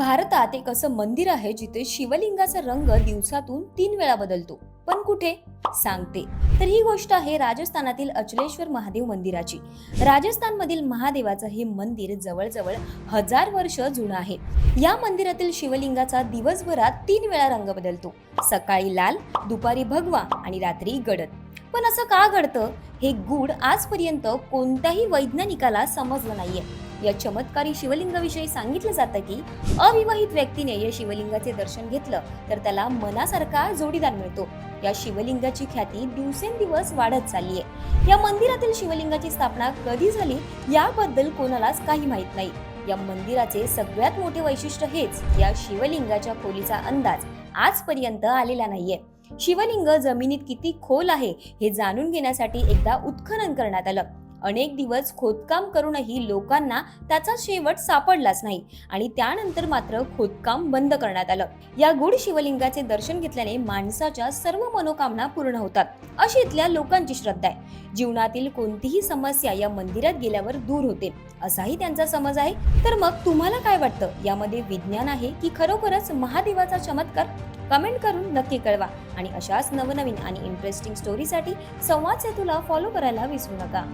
भारतात एक असं मंदिर आहे जिथे शिवलिंगाचा रंग दिवसातून तीन वेळा बदलतो. पण कुठे? सांगते. तर ही गोष्ट आहे राजस्थानातील अचलेश्वर महादेव मंदिराची. राजस्थानमधील महादेवाचं हे मंदिर जवळजवळ हजार वर्ष जुनं आहे. या मंदिरातील शिवलिंगाचा दिवसभरात तीन वेळा रंग बदलतो. सकाळी लाल दुपारी भगवा आणि रात्री गडद. पण असं का घडतं? हे गूढ आजपर्यंत कोणत्याही वैज्ञानिकाला समजलं नाहीये. या चमत्कारी शिवलिंगाविषयी सांगितलं जातं की अविवाहित व्यक्तीने या शिवलिंगाचे दर्शन घेतलं तर त्याला मनासारखा जोडीदार मिळतो. या शिवलिंगाची ख्याती दिवसेंदिवस वाढत चालली आहे या मंदिरातील शिवलिंगाची स्थापना कधी झाली याबद्दल कोणालाच काही माहीत नाही. या मंदिराचे सगळ्यात मोठे वैशिष्ट्य हेच या शिवलिंगाच्या खोलीचा अंदाज आजपर्यंत आलेला नाहीये. शिवलिंग जमिनीत किती खोल आहे हे जाणून घेण्यासाठी एकदा उत्खनन करण्यात आलं. अनेक दिवस खोदकाम करूनही लोकांना त्याचा शेवट सापडलाच नाही. आणि त्यानंतर मात्र खोदकाम बंद करण्यात आलं. या गुढ शिवलिंगाचे दर्शन घेतल्याने माणसाच्या सर्व मनोकामना पूर्ण होतात. अशी इथल्या लोकांची श्रद्धा आहे. जीवनातील कोणतीही समस्या या मंदिरात गेल्यावर दूर होते. असाही त्यांचा समज आहे. तर मग तुम्हाला काय वाटतं? यामध्ये विज्ञान आहे की खरोखरच महादेवाचा चमत्कार? कमेंट करून नक्की कळवा. आणि अशाच नवनवीन आणि इंटरेस्टिंग स्टोरीसाठी संवाद सेतूला फॉलो करायला विसरू नका.